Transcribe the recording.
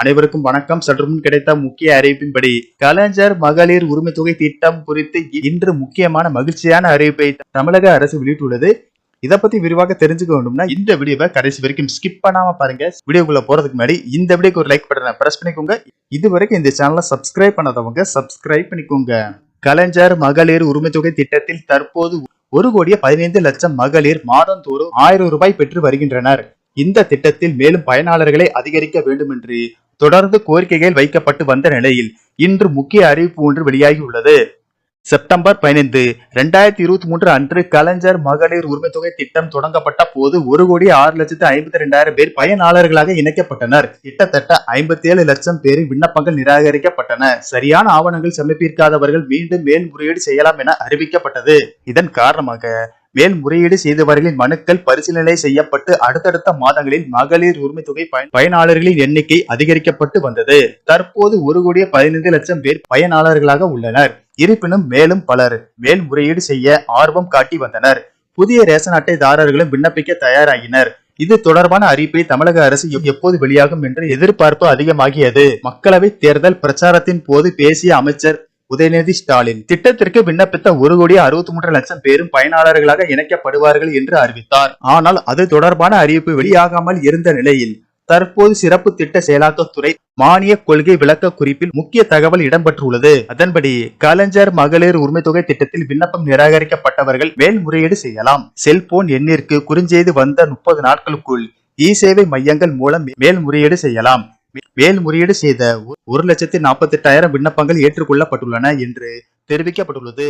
அனைவருக்கும் வணக்கம். சற்று முன் கிடைத்த முக்கிய அறிவிப்பின்படி கலைஞர் மகளிர் உரிமை தொகை திட்டம் குறித்து இன்று முக்கியமான மகிழ்ச்சியான அறிவிப்பை தமிழக அரசு வெளியிட்டுள்ளது. இத பத்தி விரிவாக தெரிஞ்சுக்க வேண்டும்னா இந்த வீடியோவை கடைசி வரைக்கும் ஸ்கிப் பண்ணாம பாருங்க. வீடியோக்குள்ள போறதுக்கு முன்னாடி இந்த வீடியோக்கு ஒரு லைக் பட்டனை பிரஸ் பண்ணிக்கோங்க. இது வரைக்கும் இந்த சேனலை சப்ஸ்கிரைப் பண்ணாதவங்க சப்ஸ்கிரைப் பண்ணிக்கோங்க. கலைஞர் மகளிர் உரிமை தொகை திட்டத்தில் தற்போது ஒரு கோடியே பதினைந்து லட்சம் மகளிர் மாதந்தோறும் ஆயிரம் ரூபாய் பெற்று வருகின்றனர். இந்த திட்டத்தில் மேலும் பயனாளர்களை அதிகரிக்க வேண்டும் என்று தொடர்ந்து கோரிக்கைகள் வைக்கப்பட்டு வந்த நிலையில் இன்று முக்கிய அறிவிப்பு ஒன்று வெளியாகியுள்ளது. செப்டம்பர் பதினைந்து இரண்டாயிரத்தி இருபத்தி மூன்று அன்று கலைஞர் மகளிர் உரிமை தொகை திட்டம் தொடங்கப்பட்ட போது ஒரு கோடி ஆறு லட்சத்து ஐம்பத்தி ரெண்டாயிரம் பேர் பயனாளர்களாக இணைக்கப்பட்டனர். கிட்டத்தட்ட ஐம்பத்தி ஏழு லட்சம் பேர் விண்ணப்பங்கள் நிராகரிக்கப்பட்டன. சரியான ஆவணங்கள் சமர்ப்பிக்காதவர்கள் மீண்டும் மேல்முறையீடு செய்யலாம் என அறிவிக்கப்பட்டது. இதன் காரணமாக மேல்முறையீடு செய்தவர்களின் மனுக்கள் பரிசீலனை செய்யப்பட்டு அடுத்தடுத்த மாதங்களில் மகளிர் உரிமை தொகை பயனாளர்களின் எண்ணிக்கை அதிகரிக்கப்பட்டு வந்தது. தற்போது ஒரு கோடியே பதினைந்து லட்சம் பேர் பயனாளர்களாக உள்ளனர். இருப்பினும் மேலும் பலர் மேல்முறையீடு செய்ய ஆர்வம் காட்டி வந்தனர். புதிய ரேஷன் அட்டைதாரர்களும் விண்ணப்பிக்க தயாராகினர். இது தொடர்பான அறிவிப்பை தமிழக அரசு எப்போது வெளியாகும் என்று எதிர்பார்ப்பு அதிகமாகியது. மக்களவை தேர்தல் பிரச்சாரத்தின் போது பேசிய அமைச்சர் உதயநிதி ஸ்டாலின். திட்டத்திற்கு விண்ணப்பித்த ஒரு கோடி அறுபத்தி மூன்று லட்சம் பேரும் பயனாளர்களாக இணைக்கப்படுவார்கள் என்று அறிவித்தார். ஆனால் அது தொடர்பான அறிவிப்பு வெளியாகாமல் இருந்த நிலையில் தற்போது சிறப்பு திட்ட செயலாக்கத்துறை மானிய கொள்கை விளக்க குறிப்பில் முக்கிய தகவல் இடம்பெற்றுள்ளது. அதன்படி கலைஞர் மகளிர் உரிமை தொகை திட்டத்தில் விண்ணப்பம் நிராகரிக்கப்பட்டவர்கள் மேல்முறையீடு செய்யலாம். செல்போன் எண்ணிற்கு குறுஞ்செய்து வந்த முப்பது நாட்களுக்குள் இ சேவை மையங்கள் மூலம் மேல்முறையீடு செய்யலாம். மேல்முறையீடு செய்த ஒரு லட்சத்தி நாற்பத்தி எட்டாயிரம் விண்ணப்பங்கள் ஏற்றுக்கொள்ளப்பட்டுள்ளன என்று தெரிவிக்கப்பட்டுள்ளது.